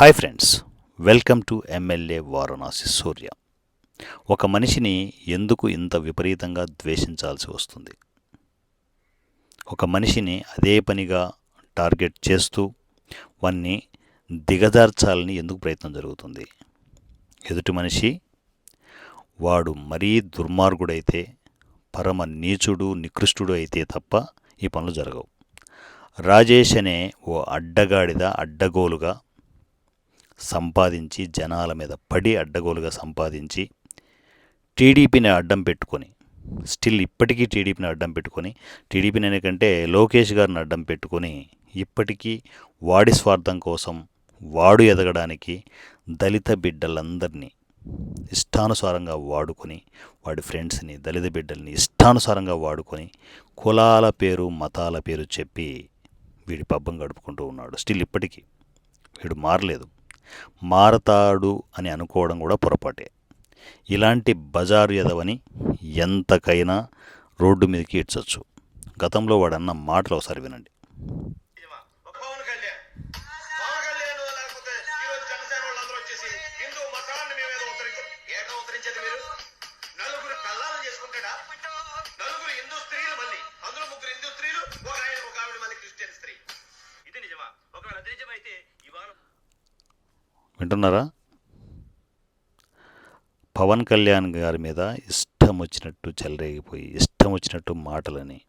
Hi friends welcome to MLA Varanasi Surya. ఒక మనిషిని ఎందుకు ఇంత విపరీతంగా ద్వేషించాల్సి వస్తుంది? ఒక మనిషిని అదే పనిగా టార్గెట్ చేస్తూ వాన్ని దిగజార్చాలని ఎందుకు ప్రయత్నం జరుగుతుంది? ఎదుటి మనిషి వాడు మరీ దుర్మార్గుడైతే పరమ నీచుడు నికృష్టుడు అయితే తప్ప ఈ పనులు జరగవు. రాజేష్ అనే ఓ అడ్డగాడిద అడ్డగోలుగా సంపాదించి జనాల మీద పడి అడ్డగోలుగా సంపాదించి టీడీపీని అడ్డం పెట్టుకొని స్టిల్ ఇప్పటికీ టీడీపీని అడ్డం పెట్టుకొని టీడీపీని అనేకంటే లోకేష్ గారిని అడ్డం పెట్టుకొని ఇప్పటికీ వాడి స్వార్థం కోసం వాడు ఎదగడానికి దళిత బిడ్డలందరినీ ఇష్టానుసారంగా వాడుకొని వాడి ఫ్రెండ్స్ని దళిత బిడ్డల్ని ఇష్టానుసారంగా వాడుకొని కులాల పేరు మతాల పేరు చెప్పి వీడి పబ్బం గడుపుకుంటూ ఉన్నాడు. స్టిల్ ఇప్పటికీ వీడు మారలేదు. మారతాడు అని అనుకోవడం కూడా పొరపాటే. ఇలాంటి బజారు ఎదవని ఎంతకైనా రోడ్డు మీదకి ఇడ్చచ్చు గతంలో వాడన్న మాటలు ఒకసారి వినండి. అందులో ముగ్గురు హిందూ స్త్రీలు ఒక ఆయన ఒక ఆవిడ మళ్ళీ క్రిస్టియన్ స్త్రీ. ఇది నిజమా? ఒకవేళ అది నిజమైతే వింటున్నారా? పవన్ కళ్యాణ్ గారి మీద ఇష్టం వచ్చినట్టు చెలరేగిపోయి ఇష్టం వచ్చినట్టు మాటలని.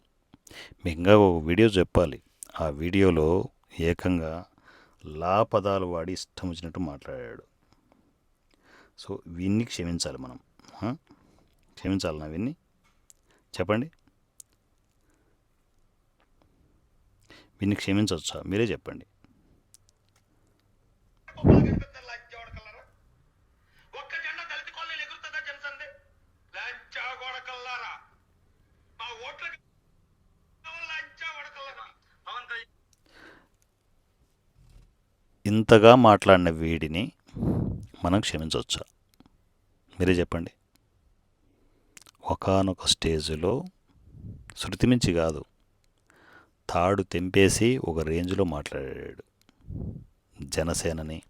మీకు ఇంకా ఒక వీడియో చెప్పాలి. ఆ వీడియోలో ఏకంగా లా పదాలు వాడి ఇష్టం వచ్చినట్టు మాట్లాడాడు. సో వీన్ని క్షమించాలి మనం. క్షమించాలి నా విన్ని? చెప్పండి. వీన్ని క్షమించవచ్చా? మీరే చెప్పండి. ఇంతగా మాట్లాడిన వీడిని మనం క్షమించవచ్చా మీరే చెప్పండి. ఒకానొక స్టేజ్లో శృతి మించి కాదు తాడు తెంపేసి ఒక రేంజ్లో మాట్లాడాడు జనసేనని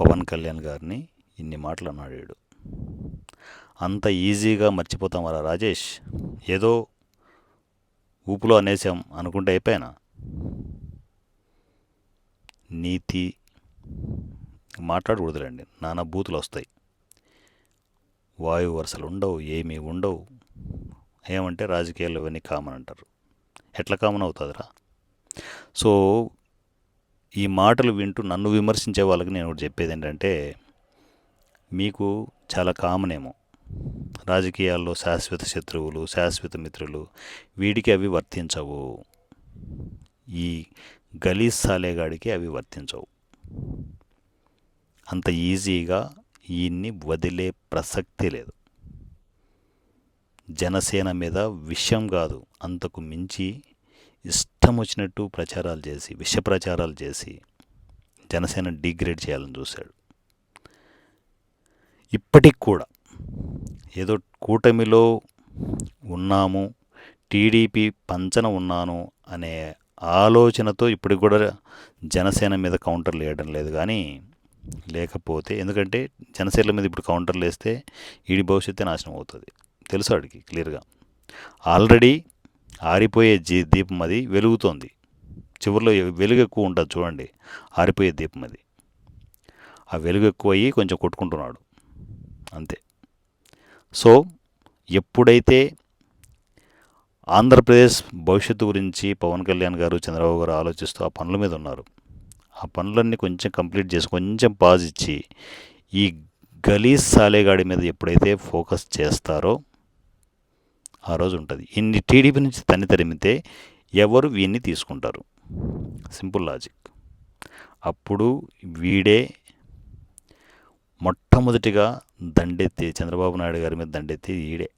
పవన్ కళ్యాణ్ గారిని ఇన్ని మాటలు అన్నాడాడు. అంత ఈజీగా మర్చిపోతామరా రాజేష్? ఏదో ఊపులో అనేసాం అనుకుంటే అయిపోయినా? నీతి మాట్లాడకూడదులేండి. నానా బూతులు వస్తాయి. వాయు వరుసలు ఉండవు ఏమీ ఉండవు. ఏమంటే రాజకీయాలు ఇవన్నీ కామన్ అంటారు. ఎట్లా కామన్ అవుతుందిరా? సో ఈ మాటలు వింటూ నన్ను విమర్శించే వాళ్ళకి నేను ఒకటి చెప్పేది ఏంటంటే మీకు చాలా కామన్ ఏమో. రాజకీయాల్లో శాశ్వత శత్రువులు శాశ్వత మిత్రులు వీడికి అవి వర్తించవు. ఈ గలీజ్ సాలేగాడికి అవి వర్తించవు. అంత ఈజీగా ఈయన్ని వదిలే ప్రసక్తి లేదు. జనసేన మీద విషయం కాదు అంతకు మించి ఇష్టం వచ్చినట్టు ప్రచారాలు చేసి విష ప్రచారాలు చేసి జనసేన డిగ్రేడ్ చేయాలని చూశాడు. ఇప్పటికి కూడా ఏదో కూటమిలో ఉన్నాము టీడీపీ పంచన ఉన్నాను అనే ఆలోచనతో ఇప్పటికి కూడా జనసేన మీద కౌంటర్లు వేయడం లేదు కానీ లేకపోతే ఎందుకంటే జనసేన మీద ఇప్పుడు కౌంటర్లు వేస్తే ఈడి భవిష్యత్తే నాశనం అవుతుంది. తెలుసు ఆడికి క్లియర్గా. ఆల్రెడీ ఆరిపోయే జీ దీపం అది వెలుగుతోంది. చివరిలో వెలుగు ఎక్కువ ఉంటుంది చూడండి ఆరిపోయే దీపం అది. ఆ వెలుగు ఎక్కువ అయ్యి కొంచెం కొట్టుకుంటున్నాడు. అంతే. సో ఎప్పుడైతే ఆంధ్రప్రదేశ్ భవిష్యత్తు గురించి పవన్ కళ్యాణ్ గారు చంద్రబాబు గారు ఆలోచిస్తూ ఆ పనుల మీద ఉన్నారు. ఆ పనులన్నీ కొంచెం కంప్లీట్ చేసి కొంచెం పాజ్ ఇచ్చి ఈ గలీజ్ సాలేగాడి మీద ఎప్పుడైతే ఫోకస్ చేస్తారో ఆ రోజు ఉంటుంది. ఇన్ని టీడీపీ నుంచి తన్ని తరిమితే ఎవరు వీన్ని తీసుకుంటారు? Simple logic. అప్పుడు వీడే మొట్టమొదటిగా దండెత్తి చంద్రబాబు నాయుడు గారి మీద దండెత్తి వీడే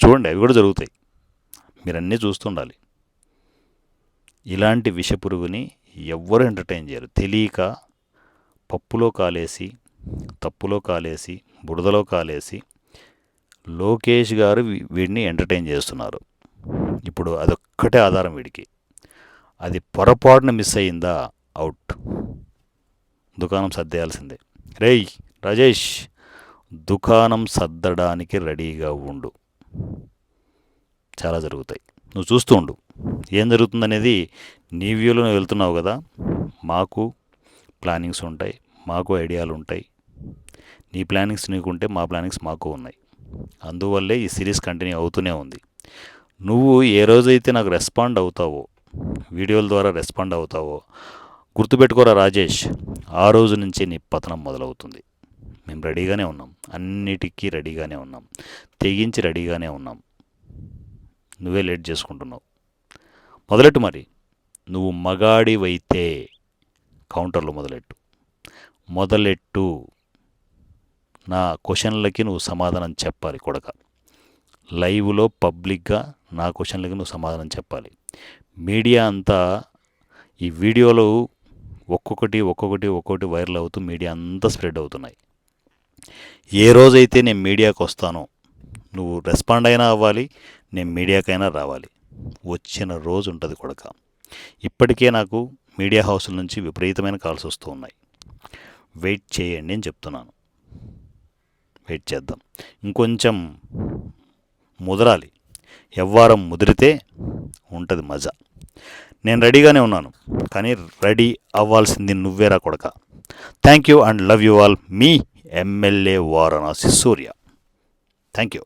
చూడండి అవి కూడా జరుగుతాయి. మీరన్నీ చూస్తుండాలి. ఇలాంటి విషపురుగుని ఎవ్వరు ఎంటర్టైన్ చేయరు. తెలియక పప్పులో కాలేసి తప్పులో కాలేసి బురదలో కాలేసి లోకేష్ గారు వీడిని ఎంటర్టైన్ చేస్తున్నారు. ఇప్పుడు అదొక్కటే ఆధారం వీడికి. అది పొరపాటున మిస్ అయిందా అవుట్. దుకాణం సర్దేయాల్సిందే. రేయ్ రాజేష్ దుకాణం సర్దడానికి రెడీగా ఉండు. చాలా జరుగుతాయి. నువ్వు చూస్తూ ఉండు. ఏం జరుగుతుందనేది నీ వ్యూలో వెళ్తున్నావు కదా. మాకు ప్లానింగ్స్ ఉంటాయి మాకు ఐడియాలు ఉంటాయి. నీ ప్లానింగ్స్ నీకుంటే మా ప్లానింగ్స్ మాకు ఉన్నాయి. అందువల్లే ఈ సిరీస్ కంటిన్యూ అవుతూనే ఉంది. నువ్వు ఏ రోజైతే నాకు రెస్పాండ్ అవుతావో వీడియోల ద్వారా రెస్పాండ్ అవుతావో గుర్తుపెట్టుకోరా రాజేష్ ఆ రోజు నుంచి నీ పతనం మొదలవుతుంది. మేము రెడీగానే ఉన్నాం. అన్నిటికీ రెడీగానే ఉన్నాం. తెగించి రెడీగానే ఉన్నాం. నువ్వే లేట్ చేసుకుంటున్నావు. మొదలెట్టు మరి? నువ్వు మగాడివైతే కౌంటర్లో మొదలెట్టు. మొదలెట్టు. నా క్వశ్చన్లకి నువ్వు సమాధానం చెప్పాలి కొడక. లైవ్లో పబ్లిక్గా నా క్వశ్చన్లకి నువ్వు సమాధానం చెప్పాలి. మీడియా అంతా ఈ వీడియోలు ఒక్కొక్కటి ఒక్కొక్కటి ఒక్కొక్కటి వైరల్ అవుతూ మీడియా అంతా స్ప్రెడ్ అవుతున్నాయి. ఏ రోజైతే నేను మీడియాకి వస్తానో నువ్వు రెస్పాండ్ అయినా అవ్వాలి నేను మీడియాకైనా రావాలి. వచ్చిన రోజు ఉంటుంది కొడక. ఇప్పటికే నాకు మీడియా హౌస్ల నుంచి విపరీతమైన కాల్స్ వస్తూ ఉన్నాయి. వెయిట్ చేయండి అని చెప్తున్నాను. వెయిట్ చేద్దాం. ఇంకొంచెం ముదరాలి. ఎవ్వారం ముదిరితే ఉంటుంది మజా. నేను రెడీగానే ఉన్నాను. కానీ రెడీ అవ్వాల్సింది నువ్వేరా కొడక. Thank you and love you all. Me MLA Varanasi Surya. Thank you.